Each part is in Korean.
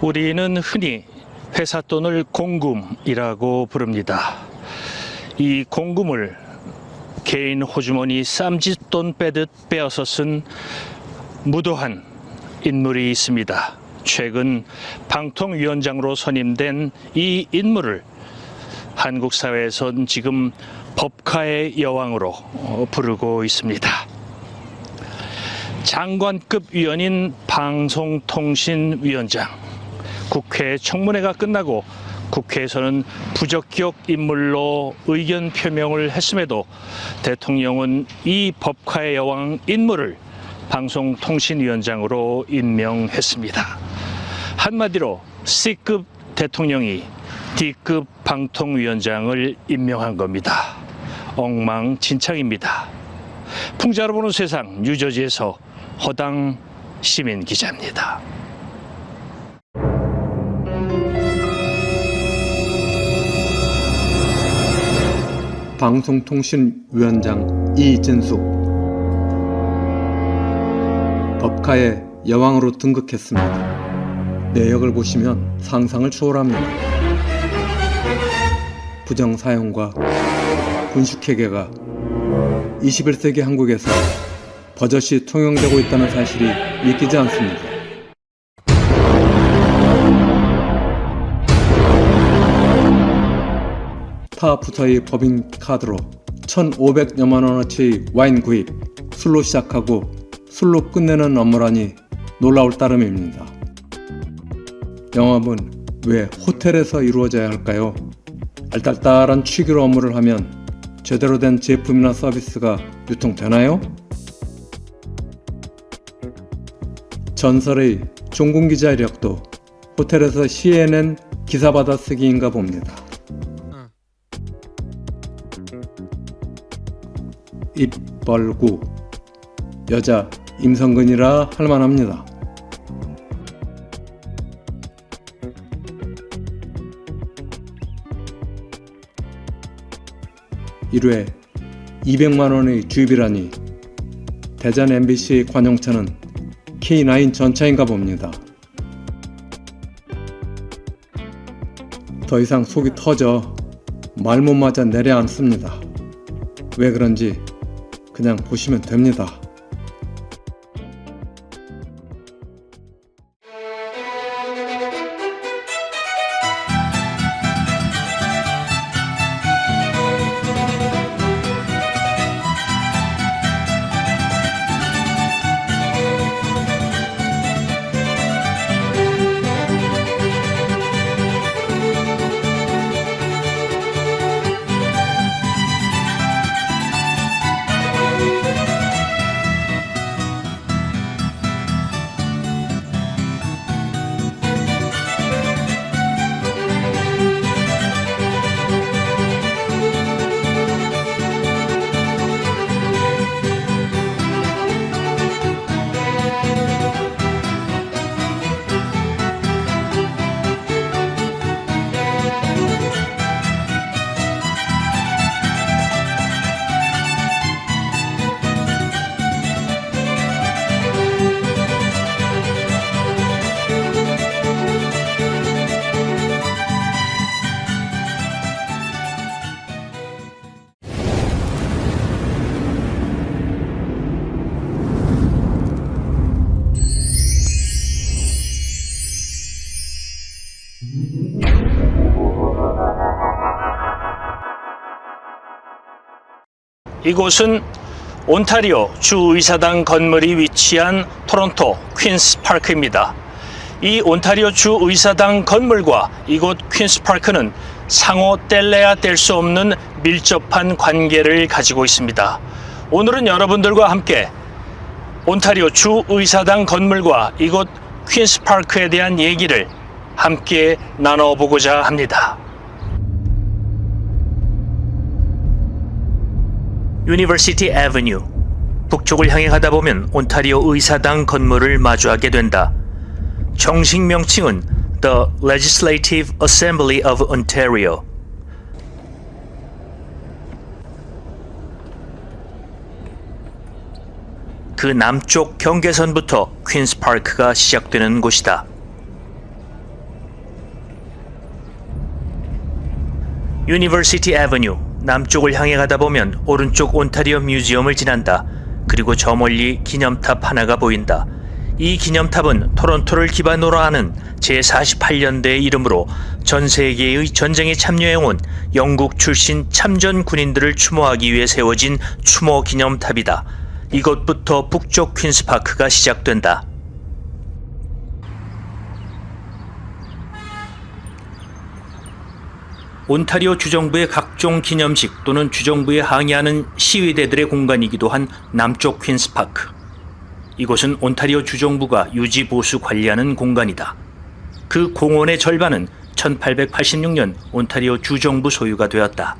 우리는 흔히 회사 돈을 공금이라고 부릅니다. 이 공금을 개인 호주머니 쌈짓돈 빼듯 빼어서 쓴 무도한 인물이 있습니다. 최근 방통위원장으로 선임된 이 인물을 한국 사회에선 지금 법카의 여왕으로 어, 부르고 있습니다. 장관급 위원인 방송통신위원장. 국회 청문회가 끝나고 국회에서는 부적격 인물로 의견 표명을 했음에도 대통령은 이 법카의 여왕 인물을 방송통신위원장으로 임명했습니다. 한마디로 C급 대통령이 D급 방통위원장을 임명한 겁니다. 엉망진창입니다. 풍자로 보는 세상 뉴저지에서 허당 시민 기자입니다. 방송통신위원장 이진숙 법카의 여왕으로 등극했습니다. 내역을 보시면 상상을 초월합니다. 부정사용과 군식회계가 21세기 한국에서 버젓이 통용되고 있다는 사실이 믿기지 않습니다. 타 부서의 법인 카드로 1,500여만 원어치의 와인 구입, 술로 시작하고 술로 끝내는 업무라니 놀라울 따름입니다. 영업은 왜 호텔에서 이루어져야 할까요? 알딸딸한 취기로 업무를 하면 제대로 된 제품이나 서비스가 유통되나요? 전설의 종군기자 이력도 호텔에서 CNN 기사 받아 쓰기인가 봅니다. 입 벌구 여자 임성근이라 할만합니다. 일회 200만 원의 주입이라니 대전 MBC 관용차는 K9 전차인가 봅니다. 더 이상 속이 터져 말 못 맞아 내려앉습니다. 왜 그런지 그냥 보시면 됩니다. 이곳은 온타리오 주의사당 건물이 위치한 토론토 퀸스 파크입니다. 이 온타리오 주의사당 건물과 이곳 퀸스 파크는 상호 뗄래야 뗄 수 없는 밀접한 관계를 가지고 있습니다. 오늘은 여러분들과 함께 온타리오 주의사당 건물과 이곳 퀸스 파크에 대한 얘기를 함께 나눠보고자 합니다. 유니버시티 에버뉴 북쪽을 향해 가다 보면 온타리오 의사당 건물을 마주하게 된다. 정식 명칭은 The Legislative Assembly of Ontario. 그 남쪽 경계선부터 퀸스 파크가 시작되는 곳이다. 유니버시티 에버뉴 남쪽을 향해 가다 보면 오른쪽 온타리오 뮤지엄을 지난다. 그리고 저 멀리 기념탑 하나가 보인다. 이 기념탑은 토론토를 기반으로 하는 제48년대의 이름으로 전 세계의 전쟁에 참여해온 영국 출신 참전 군인들을 추모하기 위해 세워진 추모 기념탑이다. 이것부터 북쪽 퀸스파크가 시작된다. 온타리오 주정부의 각종 기념식 또는 주정부에 항의하는 시위대들의 공간이기도 한 남쪽 퀸스파크. 이곳은 온타리오 주정부가 유지 보수 관리하는 공간이다. 그 공원의 절반은 1886년 온타리오 주정부 소유가 되었다.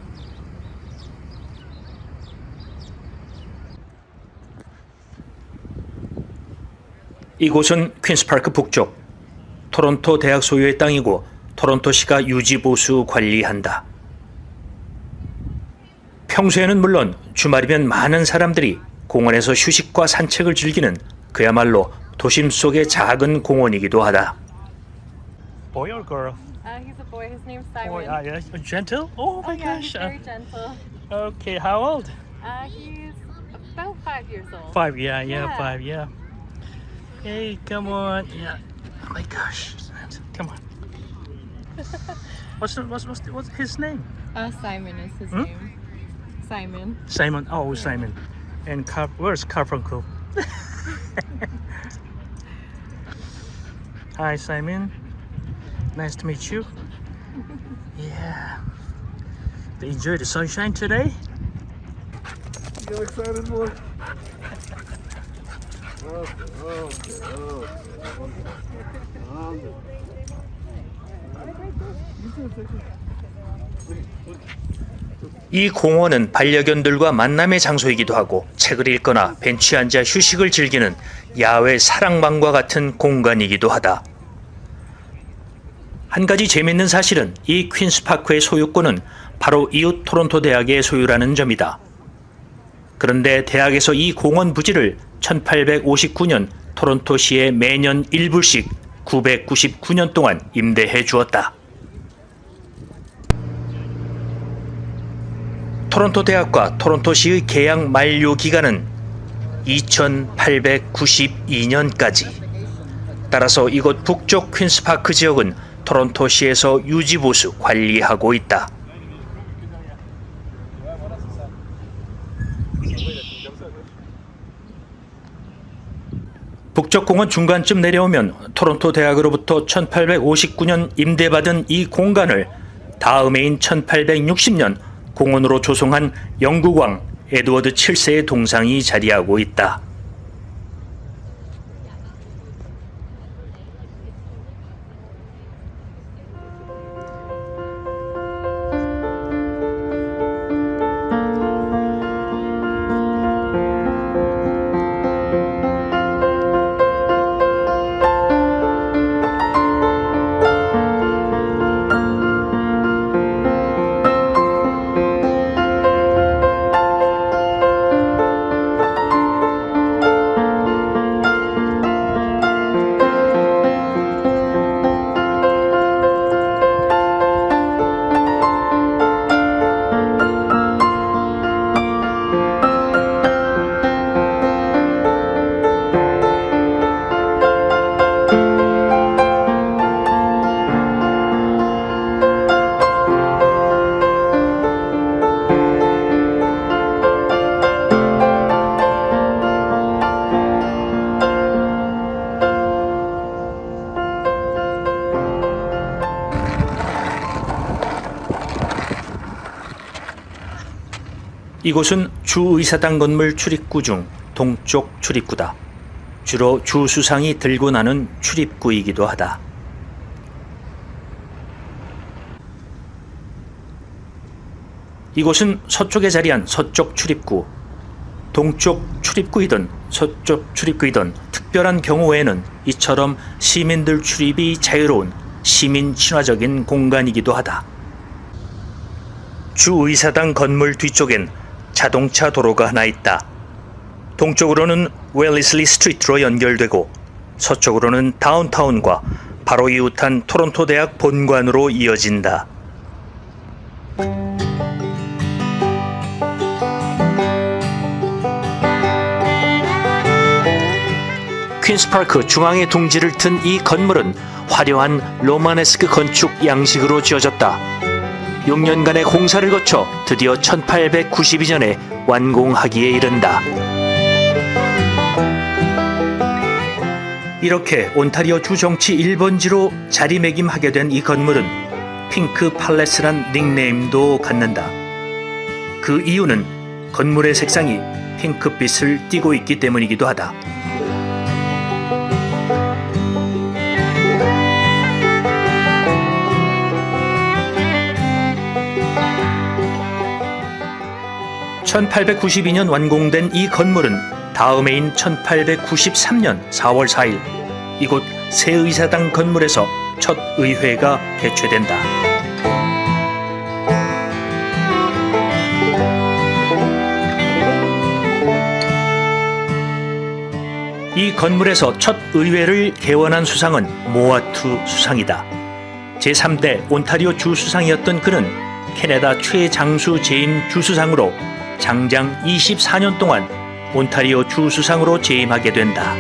이곳은 퀸스파크 북쪽 토론토 대학 소유의 땅이고 토론토시가 유지 보수 관리한다. 평소에는 물론 주말이면 많은 사람들이 공원에서 휴식과 산책을 즐기는 그야말로 도심 속의 작은 공원이기도 하다. Boy or girl? Uh, he's a boy. His name's Simon. Boy, uh, yes, gentle. Oh my oh yeah, gosh. he's very gentle. Uh, okay, how old? Uh, he's about five years old. Five. Yeah, yeah, Yeah. five. Yeah. Hey, come on. Yeah. Oh my gosh. Come on. what's the, what's what's, the, what's his name? Uh, Simon is his Hmm? name. Simon. Simon. Oh, Simon. And Car- where's Carfunkel? Hi, Simon. Nice to meet you. Yeah. They enjoy the sunshine today. You get excited, boy? Okay, okay, okay. Um, 이 공원은 반려견들과 만남의 장소이기도 하고 책을 읽거나 벤치에 앉아 휴식을 즐기는 야외 사랑방과 같은 공간이기도 하다. 한 가지 재밌는 사실은 이 퀸스파크의 소유권은 바로 이웃 토론토 대학의 소유라는 점이다. 그런데 대학에서 이 공원 부지를 1859년 토론토시에 매년 1불씩 999년 동안 임대해 주었다. 토론토 대학과 토론토시의 계약 만료 기간은 2892년까지. 따라서 이곳 북쪽 퀸스파크 지역은 토론토시에서 유지보수 관리하고 있다. 북쪽 공원 중간쯤 내려오면 토론토 대학으로부터 1859년 임대받은 이 공간을 다음해인 1860년 공원으로 조성한 영국왕 에드워드 7세의 동상이 자리하고 있다. 이곳은 주의사당 건물 출입구 중 동쪽 출입구다. 주로 주수상이 들고 나는 출입구이기도 하다. 이곳은 서쪽에 자리한 서쪽 출입구. 동쪽 출입구이든 서쪽 출입구이든 특별한 경우에는 이처럼 시민들 출입이 자유로운 시민 친화적인 공간이기도 하다. 주의사당 건물 뒤쪽엔 자동차 도로가 하나 있다. 동쪽으로는 웰리슬리 스트리트로 연결되고 서쪽으로는 다운타운과 바로 이웃한 토론토 대학 본관으로 이어진다. 퀸스파크 중앙의 둥지를 튼 이 건물은 화려한 로마네스크 건축 양식으로 지어졌다. 6년간의 공사를 거쳐 드디어 1892년에 완공하기에 이른다. 이렇게 온타리오 주 정치 1번지로 자리매김하게 된 이 건물은 핑크 팔레스란 닉네임도 갖는다. 그 이유는 건물의 색상이 핑크빛을 띠고 있기 때문이기도 하다. (1892년) 완공된 이 건물은 다음해인 (1893년) (4월 4일) 이곳 새의사당 건물에서 첫 의회가 개최된다. 이 건물에서 첫 의회를 개원한 수상은 모아투 수상이다. 제3대 온타리오 주수상이었던 그는 캐나다 최장수 재임 주수상으로 장장 24년 동안 온타리오 주수상으로 재임하게 된다.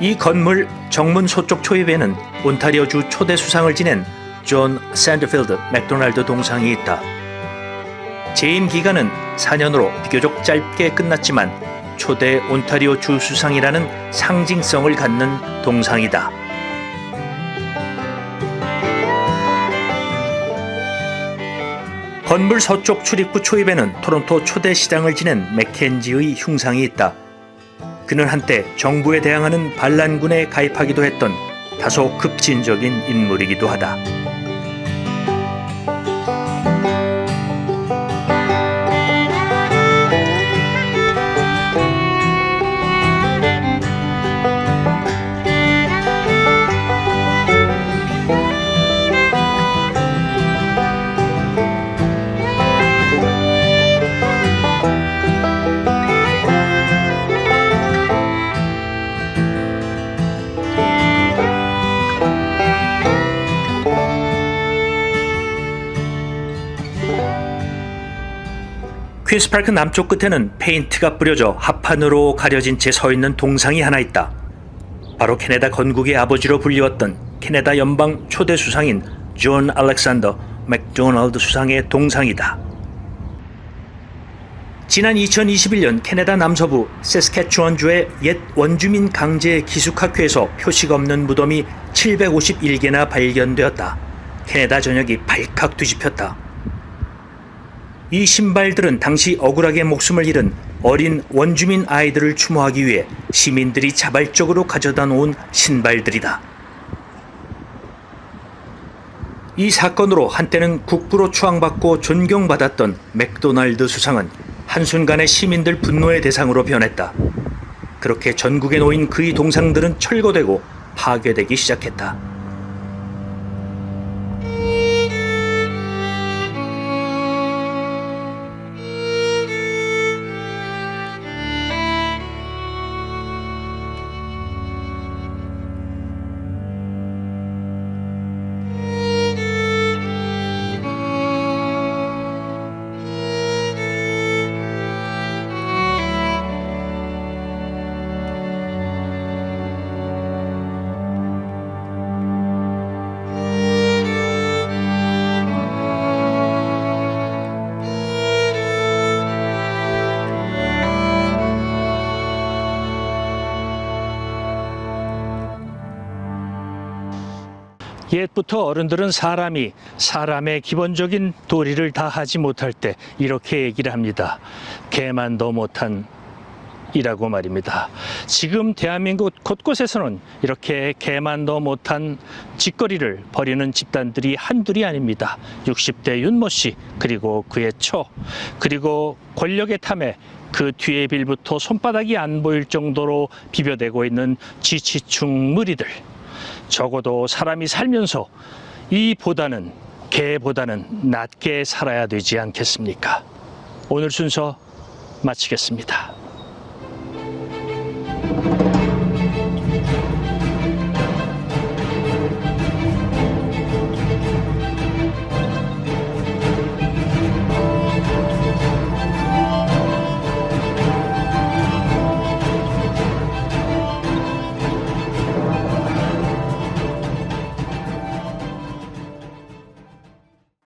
이 건물 정문 서쪽 초입에는 온타리오주 초대 수상을 지낸 존 샌드필드 맥도날드 동상이 있다. 재임 기간은 4년으로 비교적 짧게 끝났지만 초대 온타리오 주 수상이라는 상징성을 갖는 동상이다. 건물 서쪽 출입구 초입에는 토론토 초대 시장을 지낸 맥켄지의 흉상이 있다. 그는 한때 정부에 대항하는 반란군에 가입하기도 했던 다소 급진적인 인물이기도 하다. 퀸스파크 남쪽 끝에는 페인트가 뿌려져 합판으로 가려진 채 서 있는 동상이 하나 있다. 바로 캐나다 건국의 아버지로 불리웠던 캐나다 연방 초대 수상인 존 알렉산더 맥도날드 수상의 동상이다. 지난 2021년 캐나다 남서부 세스캐추원주의 옛 원주민 강제 기숙학교에서 표식 없는 무덤이 751개나 발견되었다. 캐나다 전역이 발칵 뒤집혔다. 이 신발들은 당시 억울하게 목숨을 잃은 어린 원주민 아이들을 추모하기 위해 시민들이 자발적으로 가져다 놓은 신발들이다. 이 사건으로 한때는 국부로 추앙받고 존경받았던 맥도날드 수상은 한순간에 시민들 분노의 대상으로 변했다. 그렇게 전국에 놓인 그의 동상들은 철거되고 파괴되기 시작했다. 옛부터 어른들은 사람이 사람의 기본적인 도리를 다 하지 못할 때 이렇게 얘기를 합니다. 개만도 못한 이라고 말입니다. 지금 대한민국 곳곳에서는 이렇게 개만도 못한 짓거리를 벌이는 집단들이 한둘이 아닙니다. 60대 윤모 씨, 그리고 그의 처, 그리고 권력의 탐에 그 뒤에 빌부터 손바닥이 안 보일 정도로 비벼대고 있는 지치충 무리들. 적어도 사람이 살면서 이보다는 개보다는 낫게 살아야 되지 않겠습니까? 오늘 순서 마치겠습니다.